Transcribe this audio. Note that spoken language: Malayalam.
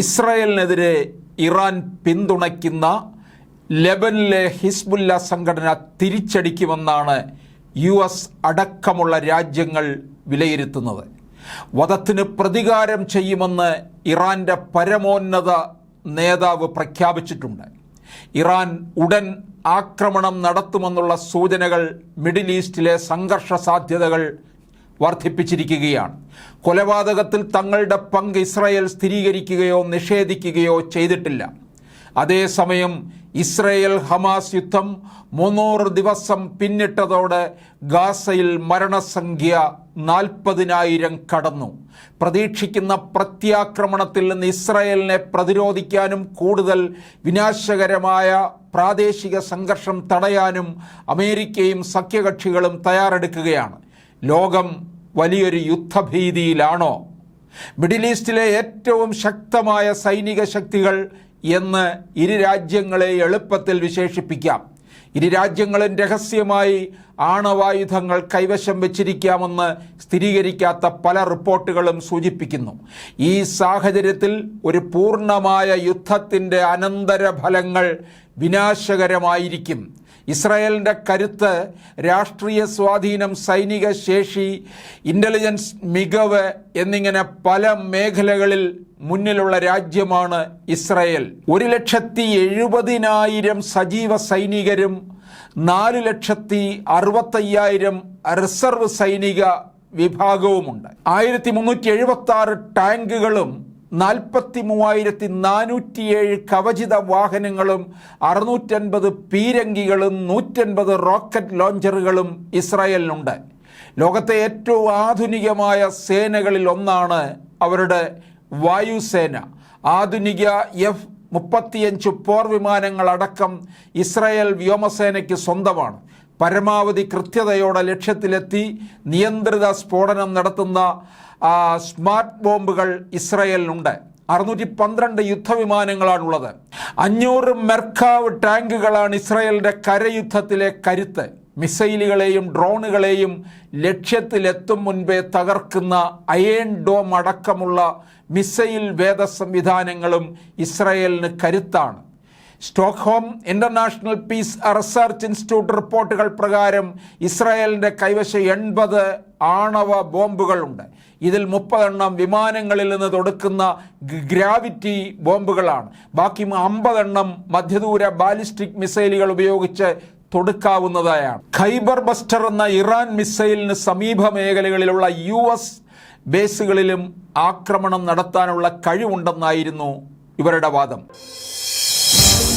ഇസ്രായേലിനെതിരെ ഇറാൻ പിന്തുണയ്ക്കുന്ന ലെബനിലെ ഹിസ്ബുല്ല സംഘടന തിരിച്ചടിക്കുമെന്നാണ് യു എസ് അടക്കമുള്ള രാജ്യങ്ങൾ വിലയിരുത്തുന്നത്. വധത്തിന് പ്രതികാരം ചെയ്യുമെന്ന് ഇറാന്റെ പരമോന്നത നേതാവ് പ്രഖ്യാപിച്ചിട്ടുണ്ട്. ഇറാൻ ഉടൻ ആക്രമണം നടത്തുമെന്നുള്ള സൂചനകൾ മിഡിൽ ഈസ്റ്റിലെ സംഘർഷ സാധ്യതകൾ വർദ്ധിപ്പിച്ചിരിക്കുകയാണ്. കൊലപാതകത്തിൽ തങ്ങളുടെ പങ്ക് ഇസ്രായേൽ സ്ഥിരീകരിക്കുകയോ നിഷേധിക്കുകയോ ചെയ്തിട്ടില്ല. അതേസമയം ഇസ്രയേൽ ഹമാസ് യുദ്ധം മുന്നൂറ് ദിവസം പിന്നിട്ടതോടെ ഗാസയിൽ മരണസംഖ്യ നാൽപ്പതിനായിരം കടന്നു. പ്രതീക്ഷിക്കുന്ന പ്രത്യാക്രമണത്തിൽ നിന്ന് ഇസ്രയേലിനെ പ്രതിരോധിക്കാനും കൂടുതൽ വിനാശകരമായ പ്രാദേശിക സംഘർഷം തടയാനും അമേരിക്കയും സഖ്യകക്ഷികളും തയ്യാറെടുക്കുകയാണ്. ലോകം വലിയൊരു യുദ്ധഭീതിയിലാണോ? മിഡിൽ ഈസ്റ്റിലെ ഏറ്റവും ശക്തമായ സൈനിക ശക്തികൾ എന്ന് ഇരു രാജ്യങ്ങളെ എളുപ്പത്തിൽ വിശേഷിപ്പിക്കാം. ഇരു രാജ്യങ്ങളും രഹസ്യമായി ആണവായുധങ്ങൾ കൈവശം വച്ചിരിക്കാമെന്ന് സ്ഥിരീകരിക്കാത്ത പല റിപ്പോർട്ടുകളും സൂചിപ്പിക്കുന്നു. ഈ സാഹചര്യത്തിൽ ഒരു പൂർണമായ യുദ്ധത്തിന്റെ അനന്തരഫലങ്ങൾ വിനാശകരമായിരിക്കും. ഇസ്രായേലിന്റെ കരുത്ത് രാഷ്ട്രീയ സ്വാധീനം സൈനിക ശേഷി ഇന്റലിജൻസ് മികവ് എന്നിങ്ങനെ പല മേഖലകളിൽ മുന്നിലുള്ള രാജ്യമാണ് ഇസ്രായേൽ. ഒരു ലക്ഷത്തി എഴുപതിനായിരം സജീവ സൈനികരും നാല് ലക്ഷത്തി അറുപത്തയ്യായിരം റിസർവ് സൈനിക വിഭാഗവുമുണ്ട്. ആയിരത്തി മുന്നൂറ്റി എഴുപത്തി ആറ് ടാങ്കുകളും നാൽപ്പത്തി മൂവായിരത്തി നാനൂറ്റിയേഴ് കവചിത വാഹനങ്ങളും അറുന്നൂറ്റൻപത് പീരങ്കികളും നൂറ്റൻപത് റോക്കറ്റ് ലോഞ്ചറുകളും ഇസ്രായേലിനുണ്ട്. ലോകത്തെ ഏറ്റവും ആധുനികമായ സേനകളിൽ ഒന്നാണ് അവരുടെ വായുസേന. ആധുനിക എഫ് മുപ്പത്തിയഞ്ച് പോർ വിമാനങ്ങളടക്കം ഇസ്രായേൽ വ്യോമസേനയ്ക്ക് സ്വന്തമാണ്. പരമാവധി കൃത്യതയോടെ ലക്ഷ്യത്തിലെത്തി നിയന്ത്രിത സ്ഫോടനം നടത്തുന്ന സ്മാർട്ട് ബോംബുകൾ ഇസ്രയേലിനുണ്ട്. അറുന്നൂറ്റി പന്ത്രണ്ട് യുദ്ധവിമാനങ്ങളാണുള്ളത്. അഞ്ഞൂറ് മെർക്കാവ് ടാങ്കുകളാണ് ഇസ്രയേലിന്റെ കരയുദ്ധത്തിലെ കരുത്ത്. മിസൈലുകളെയും ഡ്രോണുകളെയും ലക്ഷ്യത്തിലെത്തും മുൻപേ തകർക്കുന്ന അയേൺ ഡോം അടക്കമുള്ള മിസൈൽ വേദ സംവിധാനങ്ങളും ഇസ്രയേലിന് കരുത്താണ്. Stockholm International Peace Research Institute റിപ്പോർട്ടുകൾ പ്രകാരം ഇസ്രായേലിന്റെ കൈവശം എൺപത് ആണവ ബോംബുകളുണ്ട്. ഇതിൽ മുപ്പതെണ്ണം വിമാനങ്ങളിൽ നിന്ന് തൊടുക്കുന്ന ഗ്രാവിറ്റി ബോംബുകളാണ്. ബാക്കി അമ്പതെണ്ണം മധ്യദൂര ബാലിസ്റ്റിക് മിസൈലുകൾ ഉപയോഗിച്ച് തൊടുക്കാവുന്നതായാണ്. ഖൈബർ ബസ്റ്റർ എന്ന ഇറാൻ മിസൈലിന് സമീപ മേഖലകളിലുള്ള യു എസ് ബേസുകളിലും ആക്രമണം നടത്താനുള്ള കഴിവുണ്ടെന്നായിരുന്നു ഇവരുടെ വാദം.